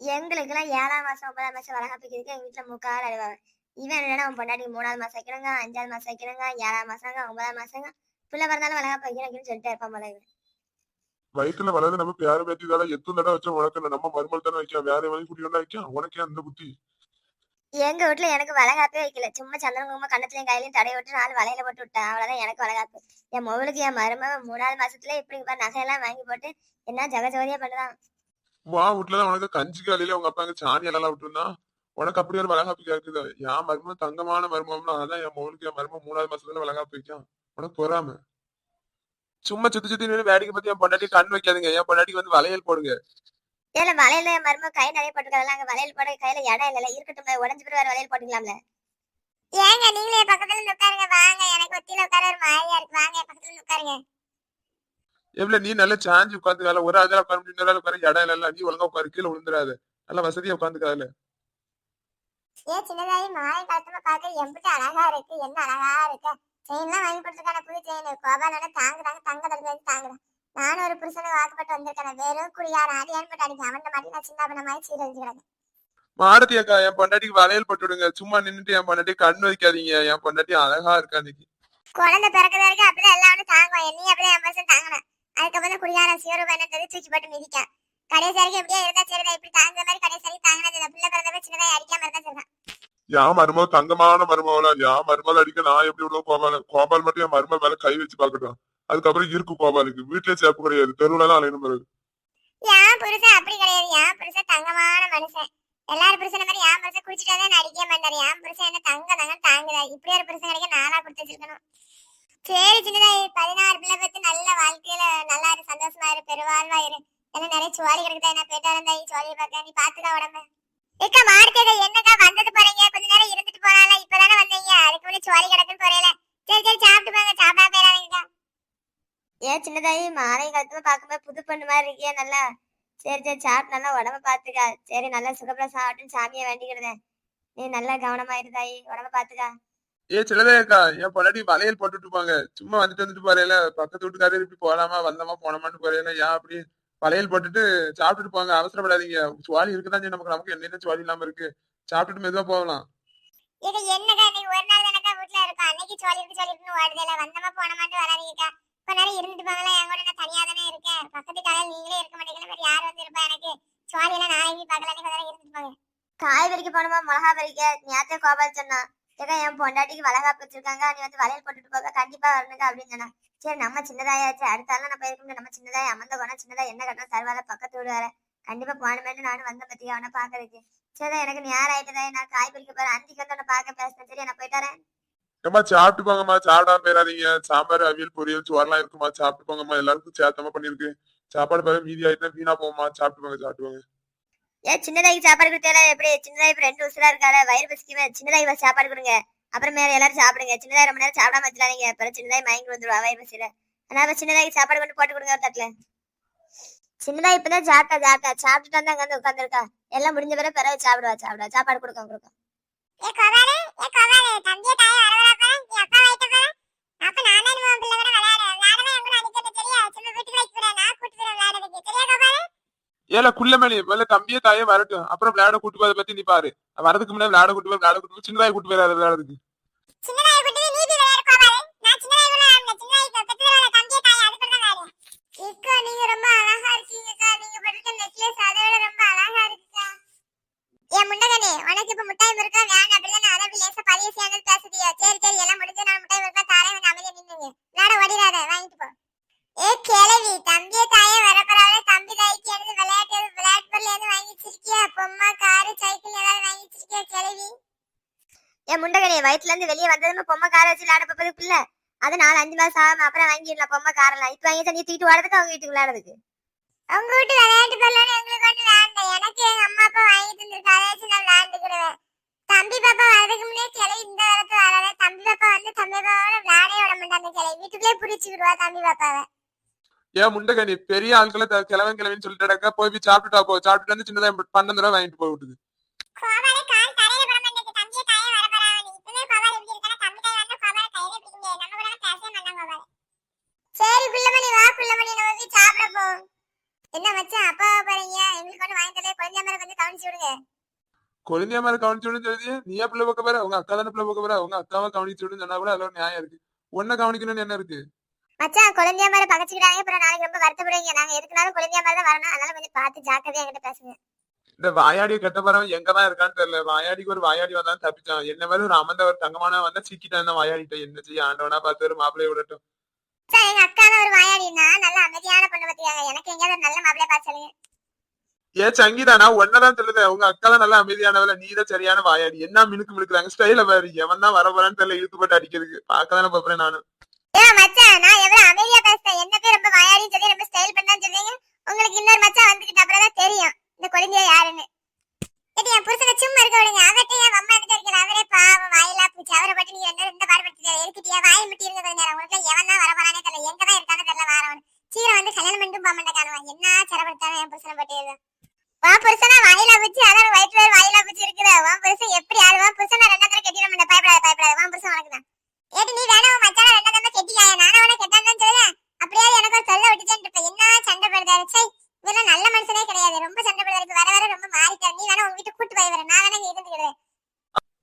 எங்களுக்கெல்லாம் ஏழாம் மாசம் ஒன்பதாம் மாசம் வளகாப்பிக்கிறதுக்கு எங்க வீட்டுல முக்கால் அழுவாங்க. இவன் என்னன்னா அவன் பொண்டாட்டி மூணாவது மாசம் வைக்கிறாங்க அஞ்சாவது மாசம் வைக்கிறாங்க ஏழாம் மாசங்க ஒன்பதாம் மாசங்க புள்ள பிறந்தாலும் வளகாப்பு வைக்கிறேன் சொல்லிட்டே இருப்பான் போல இவன். வயிற்றுல வளர்ந்து நம்ம பேர பேத்தி தானே எத்தனை தடவை வச்சா உனக்கு? நம்ம மருமல் தானே வைக்க வேற எவனையும் கூட்டி வந்தா வைக்க? உனக்கே அந்த புத்தி. எங்க வீட்டுல எனக்கு வளகாப்பே வைக்கல. சும்மா சந்திரன் குங்குமம் கண்ணத்துலயும் கையிலயும் தடை விட்டு நாலு வலையில போட்டு விட்டேன் அவ்வளவுதான் எனக்கு வளகாப்பு. என் மொபைலுக்கு என் மருமகன் மூணாவது மாசத்துல இப்படி நகையெல்லாம் வாங்கி போட்டு என்ன ஜகஜோதியா பண்ணுதான். வா வீட்டுலதான் உனக்கு கஞ்சி காலையில உங்க அப்பா சாணி எல்லாம் விட்டுருந்தா உனக்கு அப்படி ஒரு வளகாப்பு கேக்குது. என் மருமம் தங்கமான மருமம்னா அதான் என் மகளுக்கு என் மருமம் மூணாவது மாசத்துல வளகாப்பு வைக்கும் உனக்கு பொறாம? சும்மா சுத்தி சுத்தி நின்று வேடிக்கை பத்தி என் பொண்டாட்டி கண் வைக்காதுங்க. என் பொண்டாட்டிக்கு வந்து வளையல் போடுங்க. ஏல வலையில என் மருமகன் கை நிறைய போட்டுக்கிறதுல அங்க வளையல் போட கையில இடம் இல்ல இருக்கட்டும் உடஞ்சு போய் வேற வளையல் போட்டுக்கலாம்ல. ஏங்க நீங்களே பக்கத்துல உட்காருங்க வாங்க எனக்கு ஒத்தியில உட்கார ஒரு மாதிரியா இருக்கு. வாங்க பக்கத்துல உட்காருங்க. எவ்வளவு நீ நல்லா சாஞ்சு உட்காந்து வேலை ஒரு ஆள் உட்கார முடியும் இன்னொரு உட்கார இடம் இல்ல நீ ஒழுங்கா உட்காரு கீழே விழுந்துடாது நல்லா வசதியா உட்காந்துக்காதுல ஏ சின்னதாயி மாலை காலத்துல பார்க்க எம்பிட்டு அழகா இருக்கு. என்ன அழகா இருக்கு. செயின்லாம் வாங்கி கொடுத்துருக்கான புது செயின் கோபாலோட தாங்குறாங்க தங்க தடவை தாங்குறேன் நானும் ஒரு புருஷனுக்கு வாக்குப்பட்டு வந்திருக்கேன் வெறும் குடியார அது ஏன்பட்டு அடிக்க அவன் மாதிரி நான் சின்ன பண்ண மாதிரி சீரழிச்சுக்கிறேன் மாடத்தி அக்கா என் பொண்டாட்டிக்கு வளையல் போட்டு விடுங்க. சும்மா நின்னுட்டு என் பொண்டாட்டி கண் வைக்காதீங்க என் பொண்டாட்டி அழகா இருக்கா இன்னைக்கு. குழந்தை பிறக்கதா இருக்கு அப்படிதான் எல்லாம் ஒண்ணு தாங்கும் என்னையும் அப்படியே என் பர்சன் தாங்கினேன். அதுக்கப்புறம் தான் குடியார சிவரூபம் என்னது தூக்கி போட்டு மிதிக்கேன். கடைசி வரைக்கும் எப்படியே இருந்தா சரிதான் இப்படி தாங்குற மாதிரி கடைசி வரைக்கும் தாங்கினது பிள்ளை பிறந்தவே சின்னதா அடிக்காம இருந்தா சரிதான் என் மருமக தங்கமான மருமகளா? என் மருமகள் அடிக்க நான் எப்படி விடுவோம் கோபால் கோபால் மட்டும் என் மருமக மேல கை வச்சு பாக்கட்டும் அதுக்கப்புறம் இருக்கு கோபாலுக்கு. வீட்லயே சேப்பு கிடையாது. தெருவுல தான் அலையணும் பிறகு என் புருஷன் அப்படி கிடையாது. என் புருஷன் தங்கமான மனுஷன். எல்லாரும் புருஷன மாதிரி என் புருஷன் குடிச்சிட்டு வந்து அடிக்க மாட்டாரு என் புருஷன் என்ன தங்க தங்க தாங்குதா? இப்படி ஒரு புருஷன் கிடைக்க நானா கொடுத்து வச்சிருக்கணும். சரி சின்னதாய் பதினாறு பிள்ளை பத்தி நல்ல வாழ்க்கையில நல்லா இரு. சந்தோஷமா இரு. பெருவாழ்வா இரு. என்ன நிறைய சுவாலி கிடக்குதா? என்ன பேட்டா இருந்தா சுவாலி பார்க்க. நீ பாத்துக்கா உடம்பு. ஏக்கா மார்க்கெட் என்னக்கா வந்தது போறீங்க? கொஞ்ச நேரம் இருந்துட்டு போனால இப்பதானே வந்தீங்க. அதுக்கு முன்னாடி சுவாலி கிடக்குன்னு போறீல சரி சரி சாப்பிட்டு போங்க. சாப்பிடா போயிடாதீங்கக்கா. ஏன் சின்னதாயி மாலை காலத்துல பார்க்கும்போது புது பண்ணு மாதிரி இருக்கியா நல்லா. சரி சரி சாப்பிட்டு நல்லா உடம்ப பாத்துக்கா சரி நல்லா சுகப்பிரசம் சாப்பிட்டு சாமியை வேண்டிக்கிடுதேன் நீ நல்லா கவனமா இருந்தாயி உடம்ப பாத்துக்கா ஏ சிலதே அக்கா என் பொண்டாட்டி வளையல் போட்டுட்டு போங்க சும்மா வந்துட்டு வந்துட்டு போறேல பக்கத்து வீட்டுக்காரர் இப்படி போலாமா வந்தோமா போனோமான்னு போறேல ஏன் அப்படி வளையல் போட்டுட்டு சாப்பிட்டுட்டு போங்க அவசரப்படாதீங்க. சுவாலி இருக்குதான் செய்யும் நமக்கு நமக்கு என்ன சுவாலி இல்லாம இருக்கு? சாப்பிட்டுட்டு மெதுவா போகலாம். இது என்னக்கா நீ ஒரு நாள் தானக்கா வீட்டுல இருக்கா? அன்னைக்கு சொல்லி இருக்கு சொல்லி இருக்குன்னு ஓடுதேல வந்தமா போன மாட்டு வராதீங்கக்கா கொஞ்ச நேரம் இருந்துட்டு போங்களா என் கூட நான் தனியா தானே இருக்கேன். பக்கத்து காலையில் நீங்களே இருக்க மாட்டீங்களா வேற யார் வந்து இருப்பா எனக்கு? சுவாலி எல்லாம் நான் எங்கேயும் பார்க்கல நீ கொஞ்ச நேரம் இருந்துட்டு போங்க காய் பறிக்க போனோமா மிளகா பறிக்க? நேரத்தை கோபால் சொன்னா ஏக்கா என் பொண்டாட்டிக்கு வளகாப்பு வச்சிருக்காங்க. நீ வந்து வளையல் போட்டுட்டு போக கண்டிப்பா வரணுங்க அப்படின்னு சொன்னா சரி நம்ம சின்னதாயாச்சு. அடுத்த ஆள் நம்ம இருக்க நம்ம சின்னதாய் அமர்ந்த போனா சின்னதா என்ன கட்டணும் தருவாத பக்கத்து வீடு வேற. கண்டிப்பா போனமேட்டு நானும் வந்த பத்தி அவனை பாக்குறதுக்கு சரிதான் எனக்கு நேரம் ஆயிட்டுதா. நான் காய் பிடிக்க போறேன். அன்னைக்கு வந்து உன்னை பார்க்க பேசுறேன். சரி நான் போயிட்டாரேன் ஏமா சாப்பிட்டு போங்கம்மா. சாப்பிடாம போயிடாதீங்க. சாம்பார் அவியல் பொரியல் சோறெல்லாம் இருக்குமா சாப்பிட்டு போங்கம்மா. எல்லாருக்கும் சேர்த்தமா பண்ணிருக்கு சாப்பாடு பிறகு மீதி ஆயிட்டுனா வீணா போகுமா சாப்பிட்டு போங்க சாப்பிட்டு போங்க. ஏன் சின்னதாய்க்கு சாப்பாடு கொடுத்தால எப்படி? சின்னதாய் இப்ப ரெண்டு உசுரா இருக்கால வயிறு பசிக்குமே. சின்னதாய் வா சாப்பாடு கொடுங்க. அப்புறம் மேல எல்லாரும் சாப்பிடுங்க. சின்னதாய் ரொம்ப நேரம் சாப்பிடாம வச்சிடாதீங்க. அப்புறம் சின்னதாய் மயங்கி வந்துடுவா வயிறு பசியில. அதனால சின்னதாய்க்கு சாப்பாடு கொண்டு போட்டு கொடுங்க ஒரு தட்டுல. சின்னதாய் இப்பதான் சாப்பிட்டா சாப்பிட்டா சாப்பிட்டுட்டு வந்து அங்க வந்து உட்காந்துருக்கா எல்லாம் முடிஞ்ச பிறகு பிறகு சாப்பிடுவா சாப்பிடுவா. சாப்பாடு கொடுக்க கொடுக்க. ஏ கோபாலு ஏ கோபாலு தம்பியை தாயை வரவழைப்பேன். என் அப்பா வயிற்று போற அப்ப நானே நம்ம பிள்ளை கூட விளையாட விளையாடவே எங்க அடிக்கிறது சரியா சும்மா வீட்டுக்கு வைக்க போறேன் நான் கூட்டு போறேன் விளையாடுறதுக்கு சரியா கோபாலு ஏல குள்ளமணி முதல்ல தம்பியே தாயே வரட்டும். அப்புறம் விளையாட கூட்டு போறதை பத்தி நீ பாரு. வரதுக்கு முன்னாடி விளையாட கூட்டு போய் விளையாட கூட்டு போய் சின்னதாய் கூட்டு போயிடாது விளையாடுறதுக்கு. முண்டகனே வயிற்றுல இருந்து வெளியே வந்ததுமே பொம்மை காரை வச்சு விளையாட போறது பிள்ளை. அது நாலு அஞ்சு மாசம் ஆகும் அப்புறம் வாங்கிடலாம் பொம்மை காரெல்லாம். இப்ப வாங்கி தண்ணி தூக்கிட்டு வரதுக்கு அவங்க வீட்டுக்கு விளையாடுறதுக்கு. அவங்க வீட்டு விளையாட்டு பொருள் எங்களுக்கு வந்து வேண்டாம். எனக்கு எங்க அம்மா அப்பா வாங்கி தந்திருக்கு. அதை வச்சு நான் விளையாண்டுக்கிடுவேன். தம்பி பாப்பா வரதுக்கு முன்னே கிளை இந்த காலத்துல வராத. தம்பி பாப்பா வந்து தம்பி பாப்பாவோட விளையாடே விட மாட்டாங்க. கிளை வீட்டுக்குள்ளே புடிச்சுக்கிடுவா தம்பி பாப்பாவை. ஏன் முண்டகனி பெரிய ஆட்களை கிழவன் கிழவன் சொல்லிட்டு போய் போய் சாப்பிட்டுட்டா போ. சாப்பிட்டுட்டு வந்து சின்னதாய் பன்னெண்டு தடவை வாங்கிட்டு போய் விட்டுது கோபாலே கால் தரையில பட மாட்டேங்குது தம்பியை தாயே வர போறாங்க நீ இப்பவே கோபால் எப்படி இருக்கான தம்பி தாய் வந்து கோபால கையில பிடிக்க முடியாது நம்ம கூட பேசவே மாட்டாங்க கோபால் சரி குள்ளமணி வா குள்ளமணி நம்ம போய் சாப்பிட என்ன மச்சான் அப்பா போறீங்க? எங்களுக்கு ஒண்ணு வாங்கி தரல. குழந்தை மாதிரி கொஞ்சம் கவனிச்சு விடுங்க. குழந்தைய மாதிரி கவனிச்சு விடுன்னு சொல்லுது நீ பிள்ளை பார்க்க போற? உங்க அக்கா தானே பிள்ளை பார்க்க போற? உங்க அக்காவை கவனிச்சு விடுன்னு சொன்னா கூட அதுல ஒரு நியாயம் இருக்கு. உன்னை கவனிக்கணும்னு என்ன இருக்கு? மச்சான் குழந்தைய மாதிரி பகச்சுக்கிட்டாங்க. அப்புறம் நாளைக்கு ரொம்ப வருத்தப்படுவீங்க. நாங்க எதுக்குனாலும் குழந்தைய மாதிரி தான் வரணும். அதனால கொஞ்சம் பார்த்து ஜாக்கிரதையா என்கிட்ட பேசுங்க. இந்த வாயாடி கெட்ட பறவை எங்கதான் இருக்கான்னு தெரியல. வாயாடிக்கு ஒரு வாயாடி வந்தா தப்பிச்சான். என்ன மாதிரி ஒரு அமர்ந்த ஒரு தங்கமான வந்தா சிக்கிட்டான் வாயாடிட்ட என்ன செய்ய ஆண்டவனா பார்த்து ஒரு மாப்பிள்ளைய விடட்டும். மச்சான் எங்க அக்கா தான் ஒரு வாயாடினா நல்ல அமைதியான பொண்ணு பத்தியாங்க. எனக்கு எங்கேயாவது நல்ல மாப்பிளைய பார்த்து சொல்லுங்க ஏன் சங்கீதா நான் ஒன்னதான் சொல்லுது உங்க அக்கா தான் நல்லா அமைதியானவள நீ தான் சரியான வாயாடி. என்ன மினுக்கு மினுக்குறாங்க? ஸ்டைல பாரு. எவன் தான் வர போறான்னு தெரியல இழுத்து போட்டு அடிக்கிறதுக்கு. பார்க்கதானே பாப்பறேன் நானு. ஏன் மச்சான் நான் எவ்வளவு அமைதியா பேசுறேன். என்ன பேர் ரொம்ப வாயாடின்னு சொல்லி ரொம்ப ஸ்டைல் பண்ணான்னு சொல்றீங்க. உங்களுக்கு இன்னொரு மச்சான் வந்துகிட்ட அப்புறம் தான் தெரியும். இந்த குழந்தைய யாருன்னு. ஏடி என் புருஷனை சும்மா இருக்க விடுங்க. அவர்கிட்ட ஏன் வம்பா எடுத்து இருக்கிற அவரே பாவம் வாயிலா பூச்சி. அவரை பட்டு நீங்க ரெண்டு ரெண்டு பாடுபடுத்துறாரு எதுக்கிட்டியா? வாயை முட்டி இருங்க கொஞ்ச நேரம். உங்களுக்கு எவன் தான் வர போறானே தெரியல எங்க தான் இருக்கானே தெரியல வாரவன் சீக்கிரம் வந்து கல்யாணம் பண்ணிட்டு போக மாட்டேன் காணுவான் என்ன சிரமப்படுத்தானே என் புருஷனை பட்டியது வா புருஷனா வாயில வச்சு அதான் வயிற்று வேறு வாயில வச்சு இருக்குதா. வா புருஷன் எப்படி ஆளுவா புருஷனா ரெண்டாவது கட்டிட மாட்டேன் பயப்படாத பயப்படாத. வா புருஷன் வணக்கம் தான் ஏடி நீ வேணா மச்சான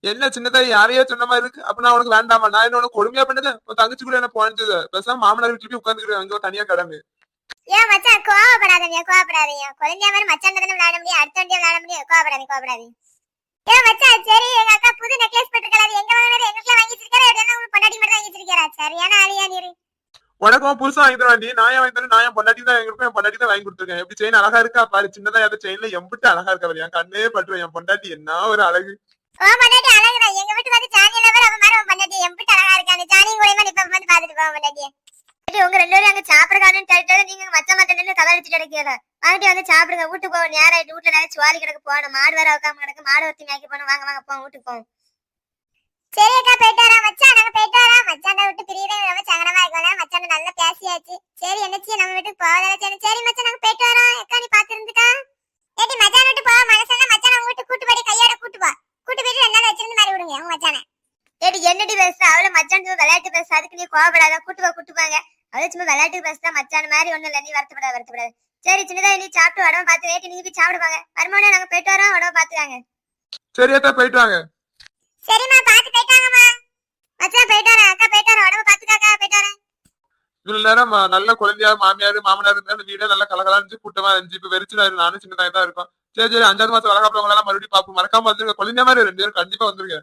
என்ன சின்னதாய் யாரையோ சொன்ன மாதிரி இருக்கு. அப்ப நான் உனக்கு வேண்டாமா? நான் என்ன உனக்கு கொடுமையா பண்ணது? உன் தங்கச்சி கூட என்ன போனது? பேசாம மாமனார் வீட்டுல போய் உட்காந்துக்கிறேன் அங்க தனியா கடமை ஏன் மச்சான் கோவப்படாதீங்க கோவப்படாதீங்க. குழந்தைய மாதிரி மச்சான் தானே விளையாட முடியும் அடுத்த விளையாட முடியும். கோவப்படாதீங்க கோவப்படாதீங்க. ஏன் மச்சான் சரி எங்க அக்கா புது நெக்லஸ் போட்டுருக்கா அது எங்க வாங்கினது? எங்களுக்குலாம் வாங்கி வச்சிருக்காரு என்ன உங்களுக்கு பொண்டாட்டி மட்டும் வாங்கி வச்சிருக்காரா சரியான ஆளியா நீரு? உனக்கு உன் புருஷன் வாங்கி தருவாண்டி நான் ஏன் வாங்கி தரேன்? நான் என் பொண்டாட்டி தான் எங்களுக்கு என் பொண்டாட்டி தான் வாங்கி கொடுத்துருக்கேன். எப்படி செயின் அழகா இருக்கா? பாரு சின்னதா ஏதாவது செயின்ல எம்பிட்டு அழகா இருக்கா பாரு. என் கண்ணே பட்டுரும். என் பொண்டாட்டி என்ன ஒரு அழகு. உன் பொண்டாட்டி எங்க வந்து ஜானி லவர் அவன் மாதிரி உன் பொண்டாட்டி எம்பிட்டு அழகா ஜானி இப்ப வந்து பாத்துட்டு போவோம் உங்க ரெண்டு பேரும் அங்க சாப்பிடுறாங்கன்னு நீங்க மச்ச மத்த கதை அடிச்சுட்டு கிடைக்கிறதா வாங்கிட்டு வந்து சாப்பிடுங்க. வீட்டுக்கு போவோம் நேரம் ஆயிட்டு. வீட்டுல நிறைய சுவாலி கிடக்கு. போகணும். மாடு வேற உட்காம கிடக்கு. மாடு ஒத்தி மேய்க்க போகணும். வாங்க வாங்க போவோம். வீட்டுக்கு போவோம். சரி அக்கா போயிட்டு வரா மச்சான் நாங்க போயிட்டு வரோம் மச்சான் விட்டு பிரியவே ரொம்ப சங்கடமா இருக்கோம் மச்சான் நல்லா பேசியாச்சு சரி என்னச்சு நம்ம வீட்டுக்கு போவதால சரி சரி மச்சான் நாங்க போயிட்டு வரோம் அக்கா நீ பாத்துருந்துக்கா ஏடி மச்சான் விட்டு போ மனசெல்லாம் மச்சான் உங்க வீட்டுக்கு கூட்டு போய் கையோட கூட்டு போ கூட்டு போயிட்டு ரெண்டு நாள் வச்சிருந்து மாதிரி விடுங்க உங்க மச்சான ஏடி என்னடி பேசுற அவள மச்சான் விளையாட்டு பேச அதுக்கு நீ கோவப்படாத கூட்டு போ கூட்டு போங்க அவள சும்மா விளையாட்டு பேசுறா மச்சான் மாதிரி ஒண்ணும் இல்ல நீ வருத்தப்படாத வருத்தப்படாத. சரி சின்னதா நீ சாப்பிட்டு உடம்பு பார்த்து ரேட்டு நீங்க போய் சாப்பிடுவாங்க வருமானம் நாங்க போயிட்டு வரோம் உடம்பு பாத்துக்காங்க சரியாத்தா போயிட்டு வாங்க. சரிம்மா பாத்து போயிட்டாங்கம்மா மச்சான் போயிட்டு வரேன் அக்கா போயிட்டு வரேன் உடம்பு பாத்துக்காக்கா போயிட்டு வரேன் இவ்வளவு நேரம் ம- நல்ல குழந்தையா மாமியார் மாமனார் இருந்தாலும் வீடே நல்ல கலகலா இருந்துச்சு கூட்டமா இருந்துச்சு. இப்ப வெறிச்சுனா நானும் சின்னதாக தான் இருக்கும் சரி சரி அஞ்சாவது மாசம் வளகாப்பவங்க எல்லாம் மறுபடியும் பாப்போம் மறக்காம வந்துருங்க. குழந்தைய மாதிரி ரெண்டு பேரும் கண்டிப்பா வந்துருங்க.